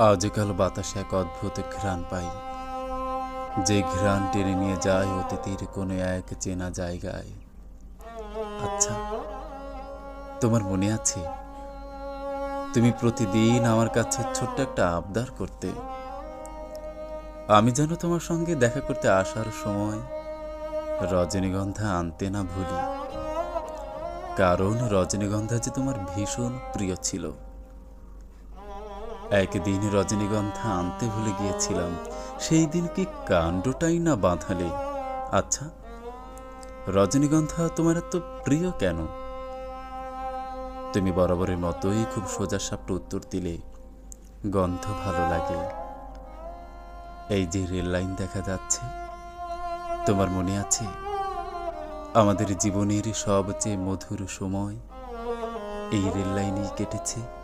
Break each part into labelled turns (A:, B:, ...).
A: আজকাল বাতাসে এক অদ্ভুত ঘ্রাণ পাই। যে ঘ্রাণ টেনে নিয়ে যায় অতীতের কোনো এক চেনা জায়গায়। আচ্ছা তোমার মনে আছে? তুমি প্রতিদিন আমার কাছে ছোট্ট একটা আবদার করতে। আমি যেন তোমার সঙ্গে দেখা করতে আসার সময় রজনীগন্ধা আনতে না ভুলি। কারণ রজনীগন্ধা যে তোমার ভীষণ প্রিয় ছিল। একদিন রজনীগন্ধা আনতে ভুলে গিয়েছিলাম। সেই দিন কি কাণ্ডটাই না বাঁধালে? আচ্ছা রজনীগন্ধা তোমার এত প্রিয় কেন? তুমি বরাবরের মতোই খুব সোজা সাপটা উত্তর দিলে, গন্ধ ভালো লাগে। এই যে রেল লাইন দেখা যাচ্ছে, তোমার মনে আছে? আমাদের জীবনের সবচেয়ে মধুর সময় এই রেল লাইনেই কেটেছে।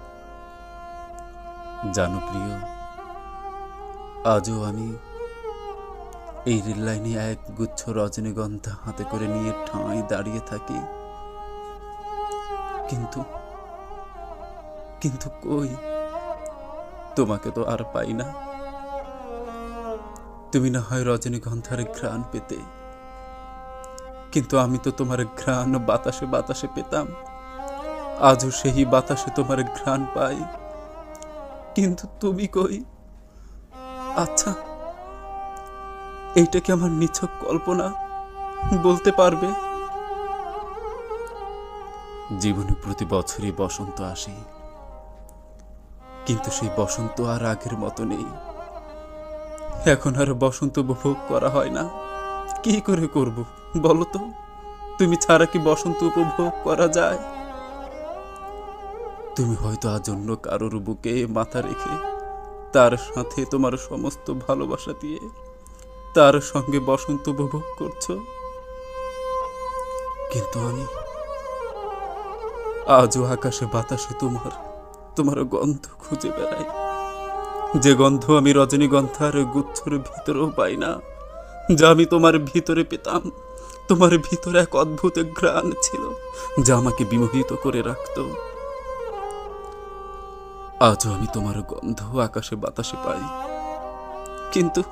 A: জানো প্রিয়, আজও আমি এই রেল লাইনে এক গুচ্ছ রজনীগন্ধা হাতে করে নিয়ে ঠাঁই দাঁড়িয়ে থাকি। কিন্তু কিন্তু কই? তোমাকে তো আর পাই না। তুমি না হয় রজনীগন্ধার ঘ্রাণ পেতে। কিন্তু আমি তো তোমার ঘ্রাণ বাতাসে বাতাসে পেতাম। আজও সেই বাতাসে তোমার ঘ্রাণ পাই। কিন্তু তুমি কই? আচ্ছা এইটা কি আমার নিছক কল্পনা? বলতে পারবে? জীবনে প্রতি বছরই বসন্ত আসে। কিন্তু সেই বসন্ত আর আগের মতো নেই। এখন আর বসন্ত উপভোগ করা হয় না। কি করে করব বলো তো? তুমি ছাড়া কি বসন্ত উপভোগ করা যায়? তুমি হয়তো আজ অন্য কারোর বুকে মাথা রেখে তার সাথে তোমার সমস্ত ভালোবাসা দিয়ে তার সঙ্গে বসন্ত উপভোগ করছ। কিন্তু আমি আজও আকাশে বাতাসে তোমার তোমার গন্ধ খুঁজে বেড়াই। যে গন্ধ আমি রজনীগন্ধার গুচ্ছর ভিতরেও পাই না, যা আমি তোমার ভিতরে পেতাম, তোমার ভিতরে এক অদ্ভুত ঘ্রাণ ছিল, যা আমাকে বিমোহিত করে রাখতো। আজও আমি তোমার গন্ধ আকাশে বাতাসে পাই। কিন্তু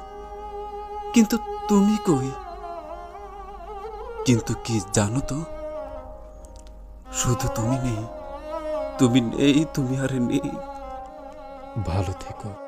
A: কিন্তু তুমি কই? কিন্তু কি জানো তো? শুধু তুমি নেই। তুমি নেই, তুমি আরে নেই। ভালো থেকো।